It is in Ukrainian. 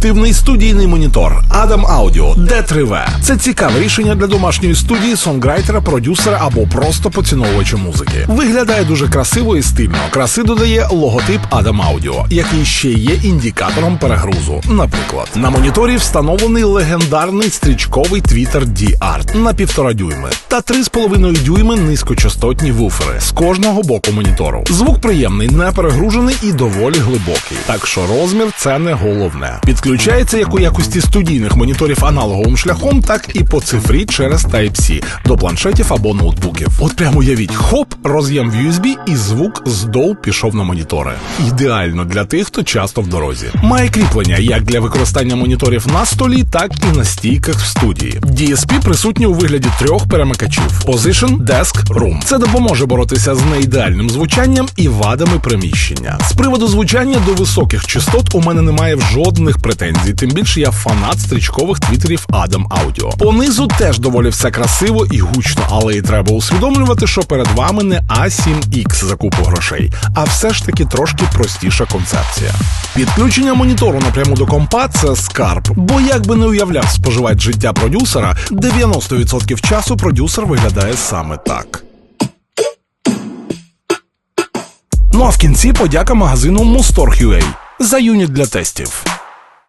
ефективний студійний монітор Adam Audio D3V. Це цікаве рішення для домашньої студії, сонграйтера, продюсера або просто поціновувача музики. Виглядає дуже красиво і стильно. Краси додає логотип Adam Audio, який ще є індикатором перегрузу. Наприклад, на моніторі встановлений легендарний стрічковий твітер D-Art на півтора дюйми та 3,5 дюйми низькочастотні вуфери з кожного боку монітору. Звук приємний, не перегружений і доволі глибокий. Так що розмір це не головне. Підключається як у якості студійних моніторів аналоговим шляхом, так і по цифрі через Type-C до планшетів або ноутбуків. От прямо уявіть, хоп, роз'єм в USB і звук здов пішов на монітори. Ідеально для тих, хто часто в дорозі. Має кріплення як для використання моніторів на столі, так і на стійках в студії. DSP присутні у вигляді трьох перемикачів: Position, Desk, Room. Це допоможе боротися з неідеальним звучанням і вадами приміщення. З приводу звучання до високих частот у мене немає жодних претензій. Тим більше я фанат стрічкових твіттерів Adam Audio. Понизу теж доволі все красиво і гучно, але і треба усвідомлювати, що перед вами не A7X за купу грошей, а все ж таки трошки простіша концепція. Підключення монітору напряму до компа це скарб, бо як би не уявляв споживач життя продюсера, 90% часу продюсер виглядає саме так. Ну а в кінці подяка магазину Mustor.ua за юніт для тестів.